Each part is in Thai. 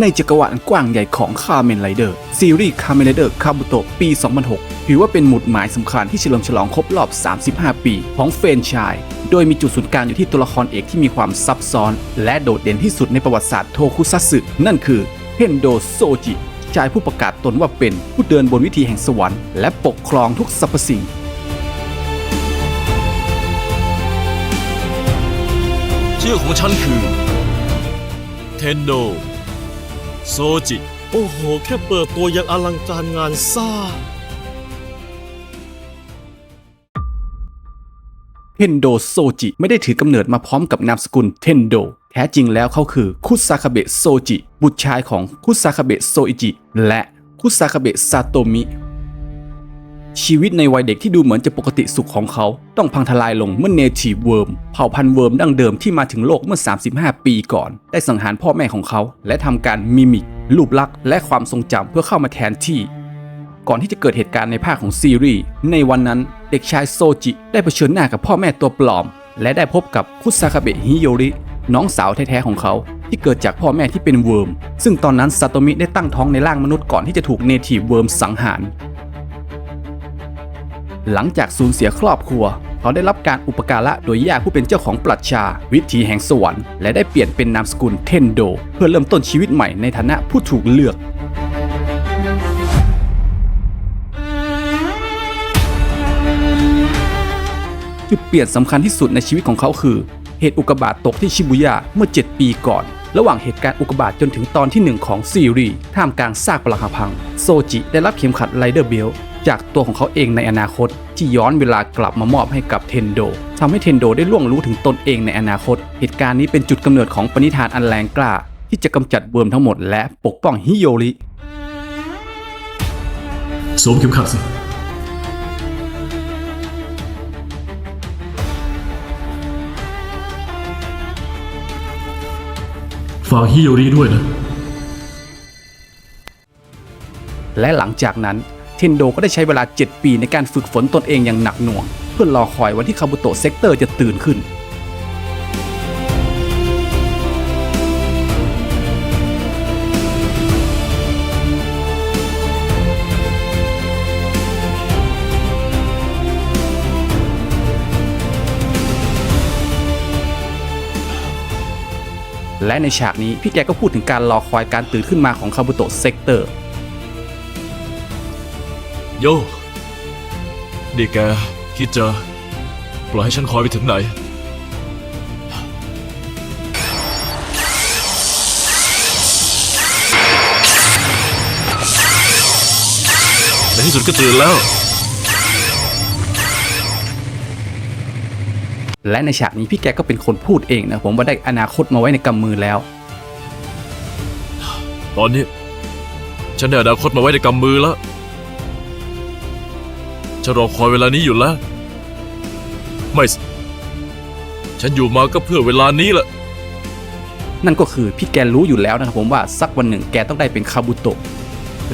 ในจักรวาลกว้างใหญ่ของคาเมนไรเดอร์ซีรีส์คาเมนไรเดอร์คาบุโตะปี 2006 ถือว่าเป็นหมุดหมายสำคัญที่เฉลิมฉลองครบรอบ 35 ปี ของเฟรนชาย โดยมีจุดศูนย์กลางอยู่ที่ตัวละครเอกที่มีความซับซ้อน และโดดเด่นที่สุดในประวัติศาสตร์โทคุซัตสึนั่นคือเฮนโดโซจิชายผู้ประกาศตนว่าเป็นผู้เดินบนวิถีแห่งสวรรค์และปกครองทุกสรรพสิ่งชื่อของฉันคือเทนโด โซจิ โอ้โห แค่เปิดตัวยังอลังการงานสร้างเทนโดโซจิไม่ได้ถือกำเนิดมาพร้อมกับนามสกุลเทนโดแท้จริงแล้วเขาคือคุซาคาเบะโซจิ บุตรชายของคุซาคาเบะโซอิจิ และคุซาคาเบะซาโตมิ ชีวิตในวัยเด็กที่ดูเหมือนจะปกติสุขของเขา ต้องพังทลายลงเมื่อเนทีฟเวิร์มเผ่าพันธุ์เวิร์มดั้งเดิมที่มาถึงโลกเมื่อ 35 ปีก่อน ได้สังหารพ่อแม่ของเขา และทำการมิมิกรูปลักษณ์และความทรงจำเพื่อเข้ามาแทนที่ ก่อนที่จะเกิดเหตุการณ์ในภาคของซีรีส์ในวันนั้นเด็กชายโซจิ ได้เผชิญหน้ากับพ่อแม่ตัวปลอม และได้พบกับคุซาคาเบะฮิโยริ น้องสาวแท้ๆของเขาที่เกิดจากพ่อแม่ที่เป็นเวิร์ม ซึ่งตอนนั้นซาโตมิได้ตั้งท้องในร่างมนุษย์ก่อนที่จะถูกเนทีฟเวิร์มสังหาร หลังจากสูญเสียครอบครัว เขาได้รับการอุปการะโดยย่าผู้เป็นเจ้าของปรัชญาวิถีแห่งสวรรค์และได้เปลี่ยนเป็นนามสกุลเทนโด เพื่อเริ่มต้นชีวิตใหม่ในฐานะผู้ถูกเลือกจุดเปลี่ยนสำคัญที่สุดในชีวิตของเขาคือ เหตุอุกกาบาตตกที่ชิบุย่าเมื่อ 7 ปีก่อน ระหว่างเหตุการณ์อุกกาบาตจนถึงตอนที่ 1 ของซีรีส์ท่ามกลางซากปรักหักพัง โซจิได้รับเข็มขัดไรเดอร์เบล จากตัวของเขาเองในอนาคต ที่ย้อนเวลากลับมามอบให้กับเทนโดทำให้เทนโดได้ล่วงรู้ถึงตนเองในอนาคต เหตุการณ์นี้เป็นจุดกำเนิดของปณิธานอันแรงกล้า ที่จะกำจัดเวิร์มทั้งหมดและปกป้องฮิโยริสวมเข็มขัดสิฝากฮิโยริด้วยนะ และหลังจากนั้นเทนโดก็ได้ใช้เวลา 7 ปีในการฝึกฝนตนเองอย่างหนักหน่วง เพื่อรอคอยวันที่คาบุโตะเซกเตอร์จะตื่นขึ้นและในฉากนี้พี่แกก็พูดถึงการรอคอยการตื่นขึ้นมาของคาบุโตะเซกเตอร์ โยนี่แกคิดจะปล่อยให้ฉันคอยไปถึงไหน ในที่สุดก็ตื่นแล้ว และในฉากนี้พี่แกก็เป็นคนพูดเองนะ ผมว่าได้อนาคตมาไว้ในกำมือแล้ว ตอนนี้ ฉันได้อนาคตมาไว้ในกำมือแล้ว ฉันรอคอยเวลานี้อยู่แล้ว ไม่สิฉันอยู่มาก็เพื่อเวลานี้แหละ นั่นก็คือพี่แกรู้อยู่แล้วนะครับผมว่าสักวันหนึ่งแกต้องได้เป็นคาบุโตะ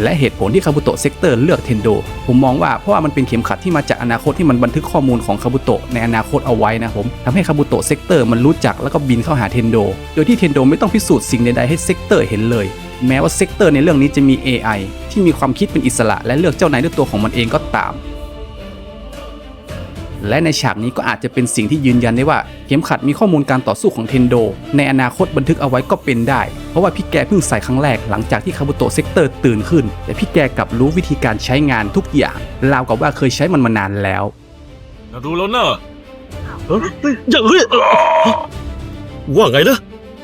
และเหตุผลที่คาบุโตะเซกเตอร์เลือกเทนโด ผมมองว่าเพราะว่ามันเป็นเข็มขัดที่มาจากอนาคตที่มันบันทึกข้อมูลของคาบุโตะในอนาคตเอาไว้นะครับผมทำให้คาบุโตะเซกเตอร์มันรู้จักแล้วก็บินเข้าหาเทนโด โดยที่เทนโดไม่ต้องพิสูจน์สิ่งใดๆให้เซกเตอร์เห็นเลย แม้ว่าเซกเตอร์ในเรื่องนี้จะมี AI ที่มีความคิดเป็นอิสระและเลือกเจ้านายด้วยตัวของมันเองก็ตาม และในฉากนี้ก็อาจจะเป็นสิ่งที่ยืนยันได้ว่าเข็มขัดมีข้อมูลการต่อสู้ของเทนโด ในอนาคตบันทึกเอาไว้ก็เป็นได้ เพราะว่าพี่แกเพิ่งใส่ครั้งแรกหลังจากที่คาบุโตะเซกเตอร์ตื่นขึ้น แต่พี่แกกลับรู้วิธีการใช้งานทุกอย่างราวกับว่าเคยใช้มันมานานแล้วรู้แล้วนะเอ้ยอย่าเฮ้ยเอ้ยว่าไงนะ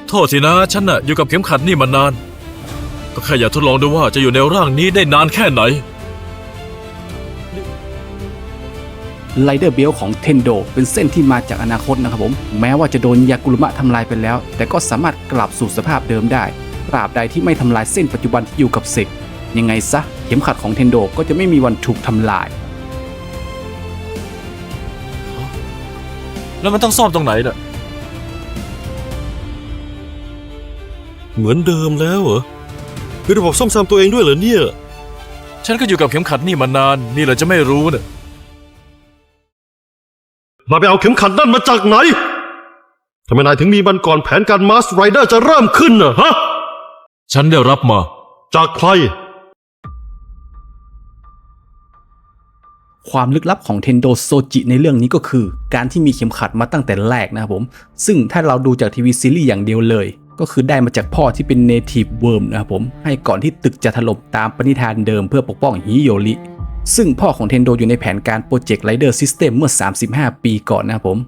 โทษทีนะฉันน่ะอยู่กับเข็มขัดนี่มานาน ก็แค่อยากทดลองดูว่าจะอยู่ในร่างนี้ได้นานแค่ไหน ไ i เดอร์เบลของเทนโดเป็นเส้นที่มาจากอนาคตนะครับผม แม้ว่าจะโดนยากุรุมะทำลายไปแล้ว แต่ก็สามารถกลับสู่สภาพเดิมได้ตราบใดที่ไม่ทำลายเส้นปัจจุบันที่อยู่กับเซกยังไงซะเข็มขัดของเทนโดก็จะไม่มีวันถูกทำลาย แล้วมันต้องซ่อมตรงไหนน่ะเหมือนเดิมแล้วเหรอมีระบบซ่อมแซมตัวเองด้วยเหรอเนี่ย ฉันก็อยู่กับเข็มขัดนี่มานาน นี่แหละจะไม่รู้น่ะ มาไปเอาเข็มขัดนั่นมาจากไหนทำไมนายถึงมีมันก่อนแผนการมาสไรเดอร์จะเริ่มขึ้นน่ะฮะ ฉันได้รับมา จากใคร ความลึกลับของเทนโดโซจิในเรื่องนี้ก็คือ การที่มีเข็มขัดมาตั้งแต่แรกนะครับผม ซึ่งถ้าเราดูจากทีวีซีรีส์อย่างเดียวเลย ก็คือได้มาจากพ่อที่เป็นเนทีฟเวิร์มนะครับผม ให้ก่อนที่ตึกจะถล่มตามปณิธานเดิมเพื่อปกป้องฮิโยริ ซึ่งพ่อของเทนโดอยู่ในแผนการโปรเจกต์ไรเดอร์ซิสเต็มเมื่อ 35 ปีก่อนนะผม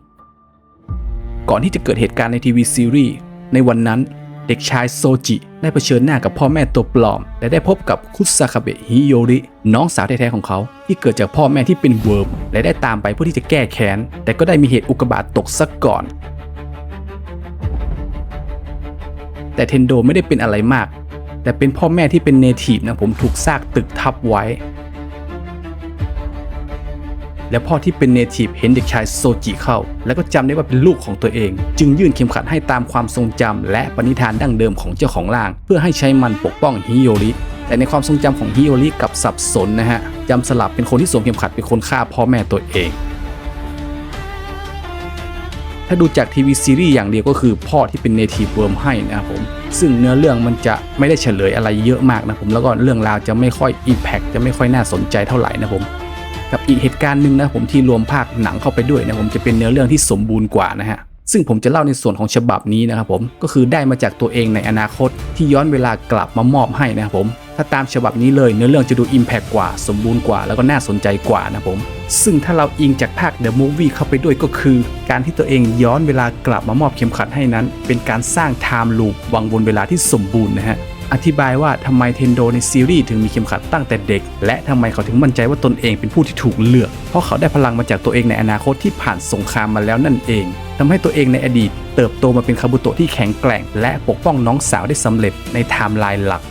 ก่อนที่จะเกิดเหตุการณ์ในทีวีซีรีส์ในวันนั้นเด็กชายโซจิได้เผชิญหน้ากับพ่อแม่ตัวปลอม และได้พบกับคุซาคาเบะฮิโยริน้องสาวแท้ๆของเขา ที่เกิดจากพ่อแม่ที่เป็นเวิร์มและได้ตามไปเพื่อที่จะแก้แค้น แต่ก็ได้มีเหตุอุกกาบาตตกซะก่อน แต่เทนโดไม่ได้เป็นอะไรมาก แต่เป็นพ่อแม่ที่เป็นเนทีฟนะผมถูกซากตึกทับไว้ และพ่อที่เป็นเนทีฟเห็นเด็กชายโซจิเข้า แล้วก็จำได้ว่าเป็นลูกของตัวเอง จึงยื่นเข็มขัดให้ตามความทรงจำและปณิธานดั้งเดิมของเจ้าของร่าง เพื่อให้ใช้มันปกป้องฮิโยริแต่ในความทรงจำของฮิโยริกับสับสนนะฮะจำสลับเป็นคนที่สวมเข็มขัดเป็นคนฆ่าพ่อแม่ตัวเองถ้าดูจากทีวีซีรีส์อย่างเดียวก็คือพ่อที่เป็นเนทีฟเวิร์มให้นะครับผม ซึ่งเนื้อเรื่องมันจะไม่ได้เฉลยอะไรเยอะมากนะผม แล้วก็เรื่องราวจะไม่ค่อยอิมแพคจะไม่ค่อยน่าสนใจเท่าไหร่นะผม กับอีกเหตุการณ์หนึ่งนะผมที่รวมภาคหนังเข้าไปด้วยนะผมจะเป็นเนื้อเรื่องที่สมบูรณ์กว่านะฮะซึ่งผมจะเล่าในส่วนของฉบับนี้นะครับผมก็คือได้มาจากตัวเองในอนาคตที่ย้อนเวลากลับมามอบให้นะครับผมถ้าตามฉบับนี้เลยเนื้อเรื่องจะดูอิมแพกกว่า สมบูรณ์กว่า แล้วก็น่าสนใจกว่านะผมซึ่งถ้าเราอิงจากภาค The Movie เข้าไปด้วยก็คือ การที่ตัวเองย้อนเวลากลับมามอบเข็มขัดให้นั้น เป็นการสร้างไทม์ลูปวังวนเวลาที่สมบูรณ์นะฮะ อธิบายว่าทำไมเทนโดในซีรีส์ถึงมีเข็มขัดตั้งแต่เด็ก และทำไมเขาถึงมั่นใจว่าตนเองเป็นผู้ที่ถูกเลือก เพราะเขาได้พลังมาจากตัวเองในอนาคตที่ผ่านสงครามมาแล้วนั่นเองทำให้ตัวเองในอดีต เติบโตมาเป็นคาบุโตะที่แข็งแกร่ง และปกป้องน้องสาวได้สำเร็จในไทม์ไลน์หลัก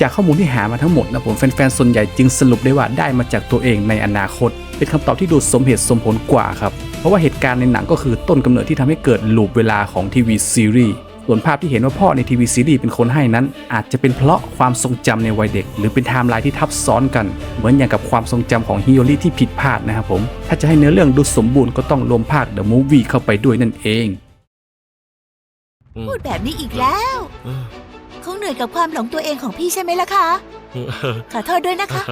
จากข้อมูลที่หามาทั้งหมดนะผมแฟนๆ ส่วนใหญ่จึงสรุปได้ว่าได้มาจากตัวเองในอนาคต เป็นคำตอบที่ดูสมเหตุสมผลกว่าครับ เพราะว่าเหตุการณ์ในหนังก็คือต้นกำเนิดที่ทำให้เกิดลูปเวลาของทีวีซีรีส์ ส่วนภาพที่เห็นว่าพ่อในทีวีซีรีส์เป็นคนให้นั้น อาจจะเป็นเพราะความทรงจำในวัยเด็ก หรือเป็นไทม์ไลน์ที่ทับซ้อนกัน เหมือนอย่างกับความทรงจำของฮิโยริที่ผิดพลาดนะครับผม ถ้าจะให้เนื้อเรื่องดูสมบูรณ์ก็ต้องรวมภาค The Movie เข้าไปด้วยนั่นเอง พูดแบบนี้อีกแล้วคงเหนื่อยกับความหลงตัวเองของพี่ใช่ไหมล่ะคะขอโทษด้วยนะคะ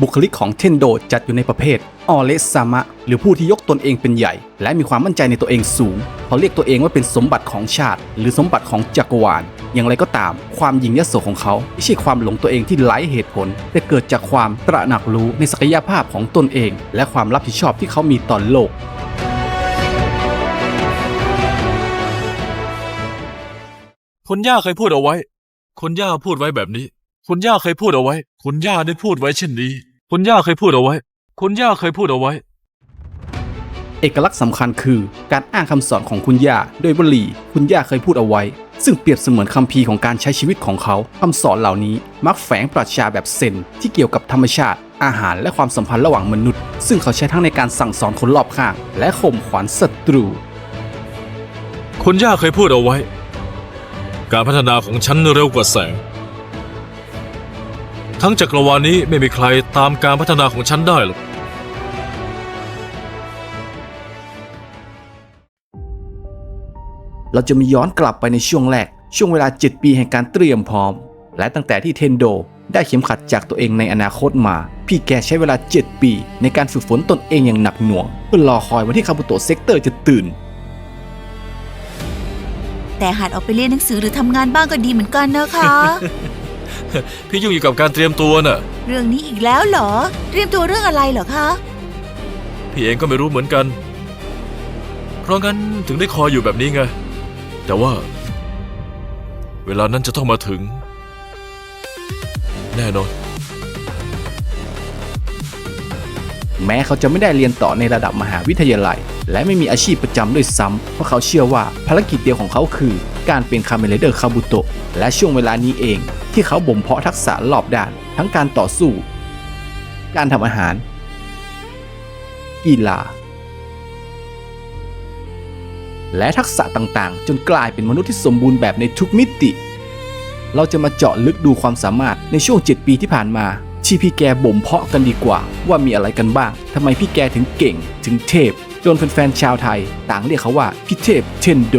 บุคลิกของเทนโดจัดอยู่ในประเภทออเลสซามะ หรือผู้ที่ยกตนเองเป็นใหญ่ และมีความมั่นใจในตัวเองสูงเขาเรียกตัวเองว่าเป็นสมบัติของชาติ หรือสมบัติของจักรวาล อย่างไรก็ตาม ความยิงยโสของเขาไม่ใช่ความหลงตัวเองที่ไร้เหตุผล แต่เกิดจากความตระหนักรู้ในศักยภาพของตนเอง และความรับผิดชอบที่เขามีต่อโลกคุณย่าเคยพูดเอาไว้คุณย่าพูดไว้แบบนี้ คุณย่าเคยพูดเอาไว้ คุณย่าได้พูดไว้เช่นนี้ คุณย่าเคยพูดเอาไว้ คุณย่าเคยพูดเอาไว้ เอกลักษณ์สำคัญคือการอ้างคำสอนของคุณย่าโดยวลีคุณย่าเคยพูดเอาไว้ ซึ่งเปรียบเสมือนคัมภีร์ของการใช้ชีวิตของเขาคำสอนเหล่านี้มักแฝงปรัชญาแบบเซนที่เกี่ยวกับธรรมชาติ อาหารและความสัมพันธ์ระหว่างมนุษย์ ซึ่งเขาใช้ทั้งในการสั่งสอนคนรอบข้าง และข่มขวัญศัตรู คุณย่าเคยพูดเอาไว้ การพัฒนาของฉันเร็วกว่าแสง ทั้งจักรวาลนี้ไม่มีใครตามการพัฒนาของฉันได้หรอก เราจะมีย้อนกลับไปในช่วงแรก ช่วงเวลา 7 ปีแห่งการเตรียมพร้อม และตั้งแต่ที่เทนโดได้เข็มขัดจากตัวเองในอนาคตมา พี่แกใช้เวลา 7 ปี ในการฝึกฝนตนเองอย่างหนักหน่วง เพื่อรอคอยวันที่คาบุโตะเซกเตอร์จะตื่น แต่หัดออกไปเรียนหนังสือหรือทำงานบ้างก็ดีเหมือนกันนะคะ พี่ยุ่งอยู่กับการเตรียมตัวน่ะ เรื่องนี้อีกแล้วเหรอ เตรียมตัวเรื่องอะไรเหรอคะ พี่เองก็ไม่รู้เหมือนกัน เพราะงั้นถึงได้คอยอยู่แบบนี้ไง แต่ว่า เวลานั้นจะต้องมาถึง แน่นอน แม้เขาจะไม่ได้เรียนต่อในระดับมหาวิทยาลัย และไม่มีอาชีพประจำด้วยซ้ำเพราะเขาเชื่อว่าภารกิจเดียวของเขาคือ การเป็นคาเมเลเดอร์คาบุโตะและช่วงเวลานี้เอง ที่เขาบ่มเพาะทักษะรอบด้าน ทั้งการต่อสู้ การทำอาหาร กีฬา และทักษะต่างๆ จนกลายเป็นมนุษย์ที่สมบูรณ์แบบในทุกมิติ เราจะมาเจาะลึกดูความสามารถในช่วง 7 ปีที่ผ่านมาที่พี่แกบ่มเพาะกันดีกว่า ว่ามีอะไรกันบ้างทำไมพี่แกถึงเก่งถึงเทพ จนแฟนๆชาวไทย ต่างเรียกเขาว่าพิเทพเทนโด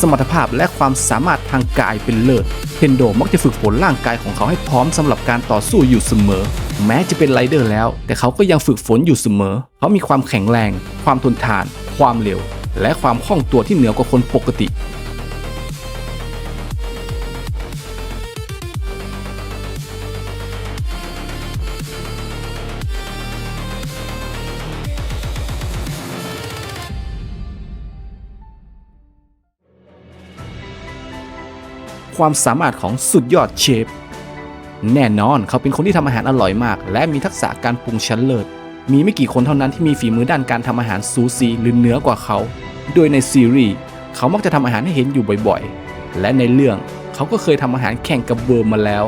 สมรรถภาพและความสามารถทางกายเป็นเลิศเทนโดมักจะฝึกฝนร่างกายของเขาให้พร้อมสำหรับการต่อสู้อยู่เสมอ แม้จะเป็นไรเดอร์แล้ว แต่เขาก็ยังฝึกฝนอยู่เสมอ เขามีความแข็งแรง ความทนทาน ความเร็ว และความคล่องตัวที่เหนือกว่าคนปกติ ความสามารถของสุดยอดเชฟ แน่นอนเขาเป็นคนที่ทำอาหารอร่อยมาก และมีทักษะการปรุงชั้นเลิศ มีไม่กี่คนเท่านั้นที่มีฝีมือด้านการทำอาหารสูสีหรือเหนือกว่าเขา โดยในซีรีส์เขามักจะทำอาหารให้เห็นอยู่บ่อยๆ และในเรื่องเขาก็เคยทำอาหารแข่งกับเบอร์มาแล้ว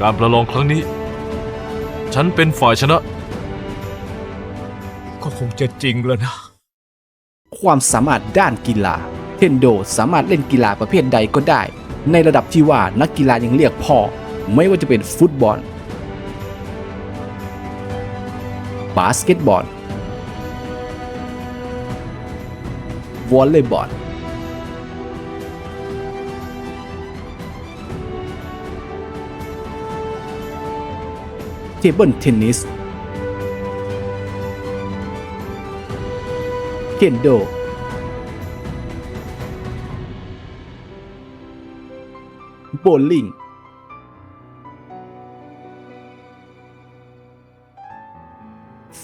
การประลองครั้งนี้ ฉันเป็นฝ่ายชนะ ก็คงจะจริงแล้วนะ ความสามารถด้านกีฬาเทนโดสามารถเล่นกีฬาประเภทใดก็ได้ ในระดับที่ว่านักกีฬายังเรียกพ่อ ไม่ว่าจะเป็นฟุตบอล บาสเกตบอลวอลเลย์บอล เทเบิลเทนนิสเคนโด โบลิ่ง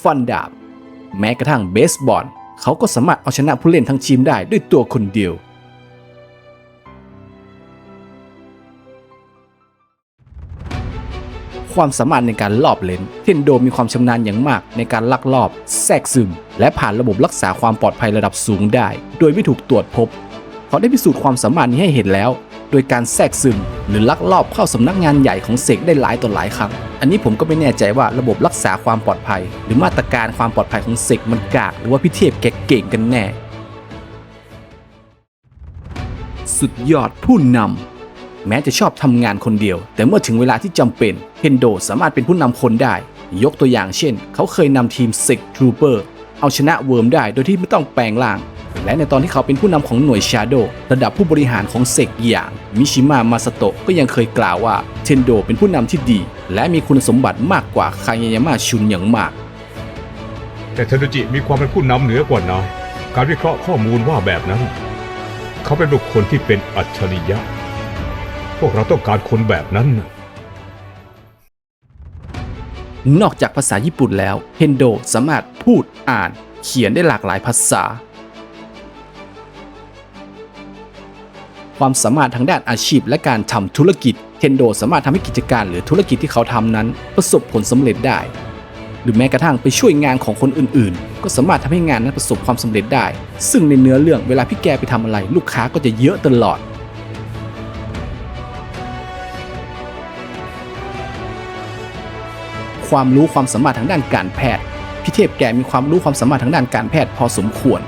ฟันดาบ แม้กระทั่งเบสบอลเขาก็สามารถเอาชนะผู้เล่นทั้งทีมได้ด้วยตัวคนเดียว ความสามารถในการลอบเลนเทนโดมีความชำนาญอย่างมากในการลักลอบ แทรกซึม และผ่านระบบรักษาความปลอดภัยระดับสูงได้ โดยไม่ถูกตรวจพบ เขาได้พิสูจน์ความสามารถนี้ให้เห็นแล้ว โดยการแทรกซึม หรือลักลอบเข้าสำนักงานใหญ่ของเสกได้หลายต่อหลายครั้ง อันนี้ผมก็ไม่แน่ใจว่าระบบรักษาความปลอดภัย หรือมาตรการความปลอดภัยของเสกมันกากหรือว่าพี่เทพแกเก่งกันแน่ สุดยอดผู้นำแม้จะชอบทำงานคนเดียว แต่เมื่อถึงเวลาที่จำเป็น เฮนโดสามารถเป็นผู้นำคนได้ ยกตัวอย่างเช่น เขาเคยนำทีมเซกทรูเปอร์เอาชนะเวิร์มได้โดยที่ไม่ต้องแปลงร่าง และในตอนที่เขาเป็นผู้นำของหน่วยชาโดระดับผู้บริหารของเซกอย่างมิชิมะมาสโตะก็ยังเคยกล่าวว่าเทนโดเป็นผู้นำที่ดี และมีคุณสมบัติมากกว่าคายายามะชุนอย่างมาก แต่เทนโดจิมีความเป็นผู้นำเหนือกว่านายการวิเคราะห์ข้อมูลว่าแบบนั้น เขาเป็นบุคคลที่เป็นอัจฉริยะ พวกเราต้องการคนแบบนั้นนะ นอกจากภาษาญี่ปุ่นแล้ว เฮนโดสามารถพูดอ่านเขียนได้หลากหลายภาษา ความสามารถทางด้านอาชีพและการทำธุรกิจ เฮนโดสามารถทำให้กิจการหรือธุรกิจที่เขาทำนั้น ประสบผลสำเร็จได้ หรือแม้กระทั่งไปช่วยงานของคนอื่น ๆ ก็สามารถทำให้งานนั้นประสบความสำเร็จได้ ซึ่งในเนื้อเรื่องเวลาพี่แกไปทำอะไร ลูกค้าก็จะเยอะตลอด ความรู้ความสามารถทางด้านการแพทย์พี่เทพแกมีความรู้ความสามารถทางด้านการแพทย์พอสมควร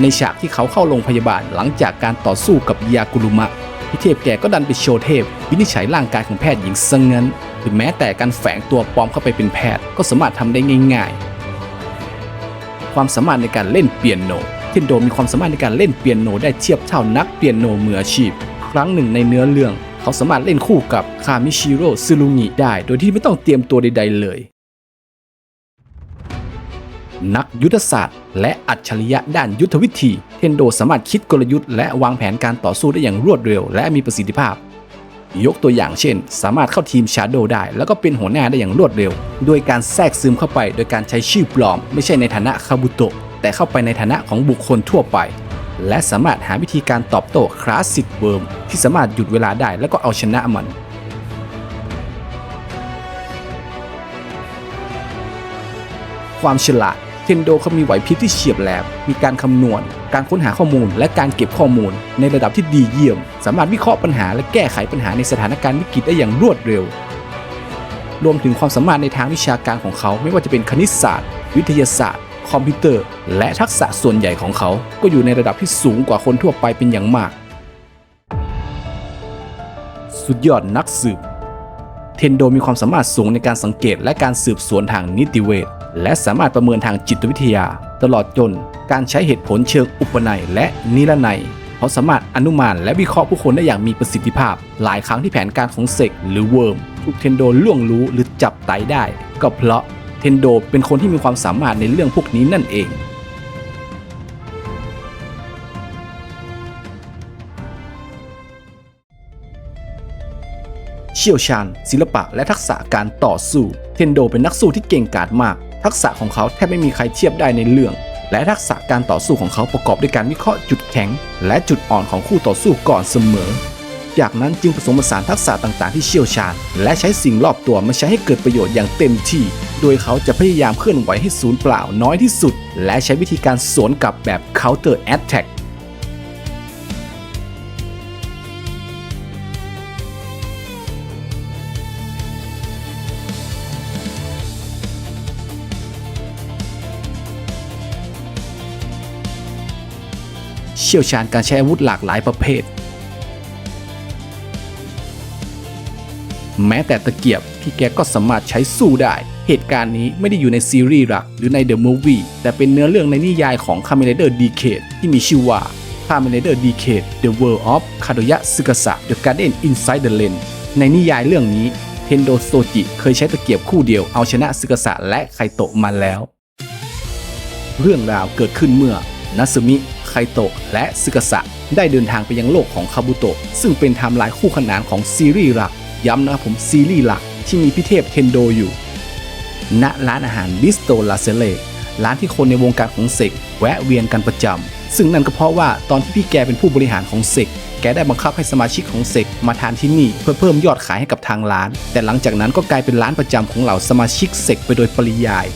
ในฉากที่เขาเข้าโรงพยาบาลหลังจากการต่อสู้กับยากุรุมะพี่เทพแกก็ดันไปโชว์เทพ วินิจฉัยร่างกายของแพทย์หญิงซะงงั้นหรือแม้แต่การแฝงตัวปลอมเข้าไปเป็นแพทย์ก็สามารถทำได้ง่าย ๆ ความสามารถในการเล่นเปียโนเทนโดมีความสามารถในการเล่นเปียโนได้เทียบเท่านักเปียโนมืออาชีพ ครั้งหนึ่งในเนื้อเรื่อง เขาสามารถเล่นคู่กับคามิชิโร่ซึรุงิได้ โดยที่ไม่ต้องเตรียมตัวใด ๆ เลย นักยุทธศาสตร์ และอัจฉริยะด้านยุทธวิธี เทนโดสามารถคิดกลยุทธ์และวางแผนการต่อสู้ได้อย่างรวดเร็ว และมีประสิทธิภาพ ยกตัวอย่างเช่น สามารถเข้าทีมชาโดได้ แล้วก็เป็นหัวหน้าได้อย่างรวดเร็ว โดยการแทรกซึมเข้าไป โดยการใช้ชื่อปลอม ไม่ใช่ในฐานะคาบุโตะแต่เข้าไปในฐานะของบุคคลทั่วไป และสามารถหาวิธีการตอบโต้คลาสสิกเวิร์มที่สามารถหยุดเวลาได้แล้วก็เอาชนะมันความฉลาดเทนโดเขามีไหวพริบที่เฉียบแหลม มีการคำนวณ การค้นหาข้อมูล และการเก็บข้อมูล ในระดับที่ดีเยี่ยม สามารถวิเคราะห์ปัญหาและแก้ไขปัญหาในสถานการณ์วิกฤตได้อย่างรวดเร็ว รวมถึงความสามารถในทางวิชาการของเขาไม่ว่าจะเป็นคณิตศาสตร์ วิทยาศาสตร์ คอมพิวเตอร์ และทักษะส่วนใหญ่ของเขา ก็อยู่ในระดับที่สูงกว่าคนทั่วไปเป็นอย่างมาก สุดยอดนักสืบ เทนโดมีความสามารถสูงในการสังเกตและการสืบสวนทางนิติเวชและสามารถประเมินทางจิตวิทยา ตลอดจนการใช้เหตุผลเชิงอุปนัยและนิรนัยเขาสามารถอนุมานและวิเคราะห์ผู้คนได้อย่างมีประสิทธิภาพ หลายครั้งที่แผนการของเซกหรือเวิร์มถูกเทนโดล่วงรู้หรือจับไตได้ ก็เพราะ เทนโดเป็นคนที่มีความสามารถในเรื่องพวกนี้นั่นเองเชี่ยวชาญ ศิลปะและทักษะการต่อสู้ เทนโดเป็นนักสู้ที่เก่งกาจมาก ทักษะของเขาแทบไม่มีใครเทียบได้ในเรื่อง และทักษะการต่อสู้ของเขาประกอบด้วยการวิเคราะห์จุดแข็ง และจุดอ่อนของคู่ต่อสู้ก่อนเสมอ จากนั้นจึงผสมผสานทักษะต่างๆที่เชี่ยวชาญ และใช้สิ่งรอบตัวมาใช้ให้เกิดประโยชน์อย่างเต็มที่ โดยเขาจะพยายามเคลื่อนไหวให้ศูนย์เปล่าน้อยที่สุด และใช้วิธีการสวนกลับแบบ counter attack เชี่ยวชาญการใช้อาวุธหลากหลายประเภท แม้แต่ตะเกียบพี่แกก็สามารถใช้สู้ได้เหตุการณ์นี้ไม่ได้อยู่ในซีรีส์หลักหรือในเดอะมูฟวี่แต่เป็นเนื้อเรื่องในนิยายของ Kamen Rider Decade ที่มีชื่อว่า Kamen Rider Decade The World of Kadoya Tsukasa The Garden Inside the Lens ในนิยายเรื่องนี้เทนโดโซจิเคยใช้ตะเกียบคู่เดียวเอาชนะซึกษะและไคโตะมาแล้ว เรื่องราวเกิดขึ้นเมื่อนัสึมิไคโตะและซึกษะได้เดินทางไปยังโลกของคาบุโตะซึ่งเป็นไทม์ไลน์คู่ขนานของซีรีส์หลัก ย้ำนะผมซีรีส์หลักที่มีพิเทพเทนโดอยู่ ณร้านอาหารบิสโตลาเซเลร้านที่คนในวงการของเซกแวะเวียนกันประจำ ซึ่งนั่นก็เพราะว่าตอนที่พี่แกเป็นผู้บริหารของเซกแกได้บังคับให้สมาชิกของเซกมาทานที่นี่เพื่อเพิ่มยอดขายให้กับทางร้าน แต่หลังจากนั้นก็กลายเป็นร้านประจำของเหล่าสมาชิกเซกไปโดยปริยาย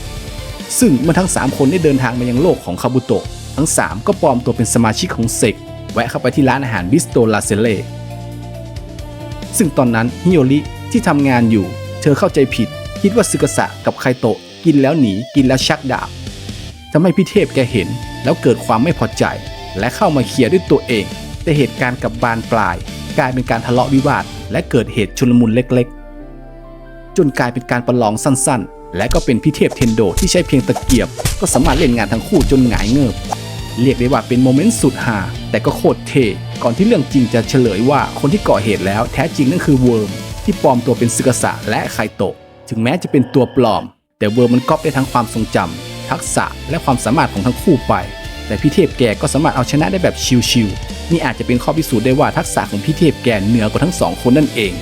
ซึ่งเมื่อทั้ง 3 คนได้เดินทางมายังโลกของคาบุโตะทั้ง 3 ก็ปลอมตัวเป็นสมาชิกของเซกแวะเข้าไปที่ร้านอาหารบิสโตลาเซเลซึ่งตอนนั้นฮิโอริที่ทำงานอยู่ เธอเข้าใจผิด คิดว่าซึกษะกับไคโตะกินแล้วหนีกินแล้วชักดาบทำให้พี่เทพแกเห็นแล้วเกิดความไม่พอใจ และเข้ามาเคลียร์ด้วยตัวเอง แต่เหตุการณ์กับบานปลาย กลายเป็นการทะเลาะวิวาท และเกิดเหตุชุลมุนเล็กๆ จนกลายเป็นการประลองสั้นๆ และก็เป็นพิเทพเทนโดที่ใช้เพียงตะเกียบ ก็สามารถเล่นงานทั้งคู่จนหงายเงิบเรียกได้ว่าเป็นโมเมนต์สุดฮาแต่ก็โคตรเทก่อนที่เรื่องจริงจะเฉลยว่าคนที่ก่อเหตุแล้วแท้จริงนั่นคือเวิร์มที่ปลอมตัวเป็นซึกษะและไคโตะ ถึงแม้จะเป็นตัวปลอม แต่เวอร์มันก๊อปได้ทั้งความทรงจำทักษะและความสามารถของทั้งคู่ไป แต่พี่เทพแกก็สามารถเอาชนะได้แบบชิวๆนี่อาจจะเป็นข้อพิสูจน์ได้ว่าทักษะของพี่เทพแกเหนือกว่าทั้งสองคนนั่นเอง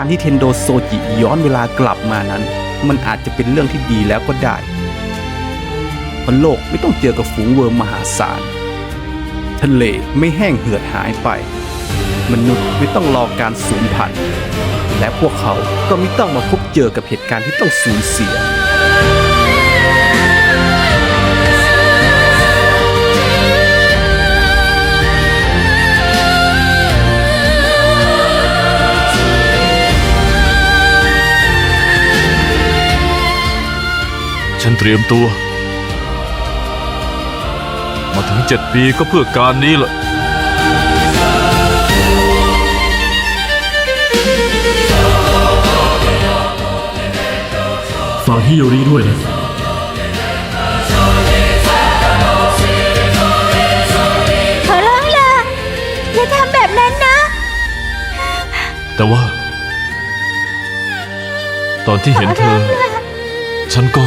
การที่เทนโดโซจิย้อนเวลากลับมานั้น มันอาจจะเป็นเรื่องที่ดีแล้วก็ได้เพราะโลกไม่ต้องเจอกับฝูงเวิร์มมหาศาลทะเลไม่แห้งเหือดหายไป มนุษย์ไม่ต้องรอการสูญพันธุ์และพวกเขาก็ไม่ต้องมาพบเจอกับเหตุการณ์ที่ต้องสูญเสีย ฉันเตรียมตัว มาถึงเจ็ดปีก็เพื่อการนี้แหละฝากฮิโยริด้วยนะ ขอร้องล่ะอย่าทำแบบนั้นนะ แต่ว่า ตอนที่เห็นเธอ ฉันก็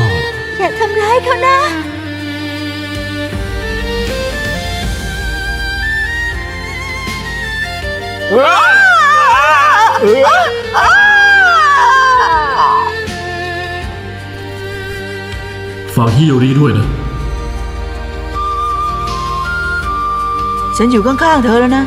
ฝากฮิโยริด้วยนะ ฉันอยู่ข้างๆเธอแล้วนะ